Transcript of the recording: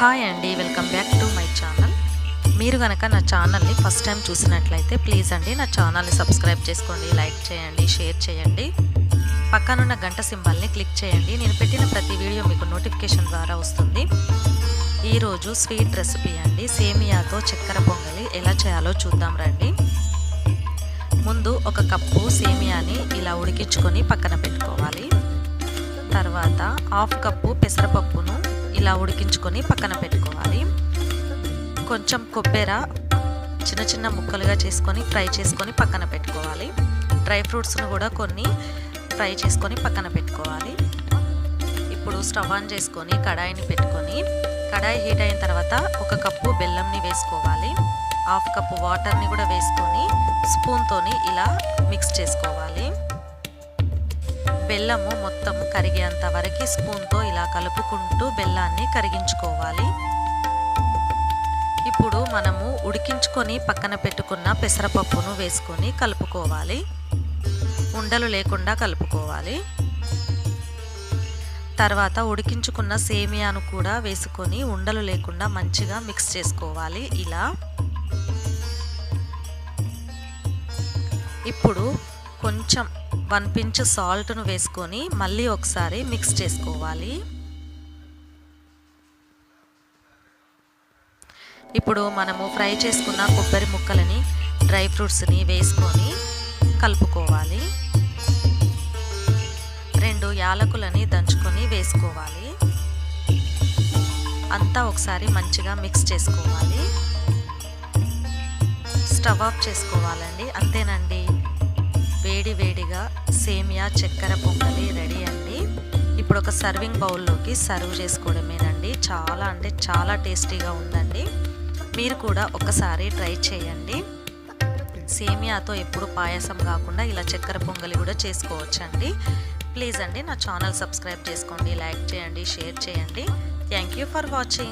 Hi అండి welcome back to my channel మీరు కనుక నా ఛానల్ని ఫస్ట్ టైం చూసినట్లయితే ప్లీజ్ అండి నా ఛానల్ని సబ్స్క్రైబ్ చేసుకోండి లైక్ చేయండి షేర్ చేయండి. పక్కనున్న గంట సింబల్ని క్లిక్ చేయండి. నేను పెట్టిన ప్రతి వీడియో మీకు నోటిఫికేషన్ ద్వారా వస్తుంది. ఈరోజు స్వీట్ రెసిపీ అండి. సేమియాతో చక్కెర పొంగలి ఎలా చేయాలో చూద్దాం రండి. ముందు ఒక కప్పు సేమియాని ఇలా ఉడికించుకొని పక్కన పెట్టుకోవాలి. తర్వాత హాఫ్ కప్పు పెసరపప్పును ఇలా ఉడికించుకొని పక్కన పెట్టుకోవాలి. కొంచెం కొబ్బెర చిన్న చిన్న ముక్కలుగా చేసుకొని ఫ్రై చేసుకొని పక్కన పెట్టుకోవాలి. డ్రై ఫ్రూట్స్ను కూడా కొన్ని ఫ్రై చేసుకొని పక్కన పెట్టుకోవాలి. ఇప్పుడు స్టవ్ ఆన్ చేసుకొని కడాయిని పెట్టుకొని కడాయి హీట్ అయిన తర్వాత ఒక కప్పు బెల్లంని వేసుకోవాలి. హాఫ్ కప్పు వాటర్ని కూడా వేసుకొని స్పూన్తోని ఇలా మిక్స్ చేసుకోవాలి. బెల్లము మొత్తం కరిగేంత వరకు స్పూన్తో ఇలా కలుపుకుంటూ బెల్లాన్ని కరిగించుకోవాలి. ఇప్పుడు మనము ఉడికించుకొని పక్కన పెట్టుకున్న పెసరపప్పును వేసుకొని కలుపుకోవాలి. ఉండలు లేకుండా కలుపుకోవాలి. తర్వాత ఉడికించుకున్న సేమియాను కూడా వేసుకొని ఉండలు లేకుండా మంచిగా మిక్స్ చేసుకోవాలి ఇలా. ఇప్పుడు కొంచెం వన్ పించ్ సాల్ట్ను వేసుకొని మళ్ళీ ఒకసారి మిక్స్ చేసుకోవాలి. ఇప్పుడు మనము ఫ్రై చేసుకున్న కొబ్బరి ముక్కలని డ్రై ఫ్రూట్స్ని వేసుకొని కలుపుకోవాలి. రెండు యాలకులని దంచుకొని వేసుకోవాలి. అంతా ఒకసారి మంచిగా మిక్స్ చేసుకోవాలి. స్టవ్ ఆఫ్ చేసుకోవాలండి అంతేనండి. వేడి వేడిగా సేమియా చక్కెర పొంగలి రెడీ అండి. ఇప్పుడు ఒక సర్వింగ్ బౌల్లోకి సర్వ్ చేసుకోవడమేనండి. చాలా అంటే చాలా టేస్టీగా ఉందండి. మీరు కూడా ఒకసారి ట్రై చేయండి. సేమియాతో ఎప్పుడు పాయసం కాకుండా ఇలా చక్కెర పొంగలి కూడా చేసుకోవచ్చండి. ప్లీజ్ అండి నా ఛానల్ సబ్స్క్రైబ్ చేసుకోండి లైక్ చేయండి షేర్ చేయండి. Thank you for watching.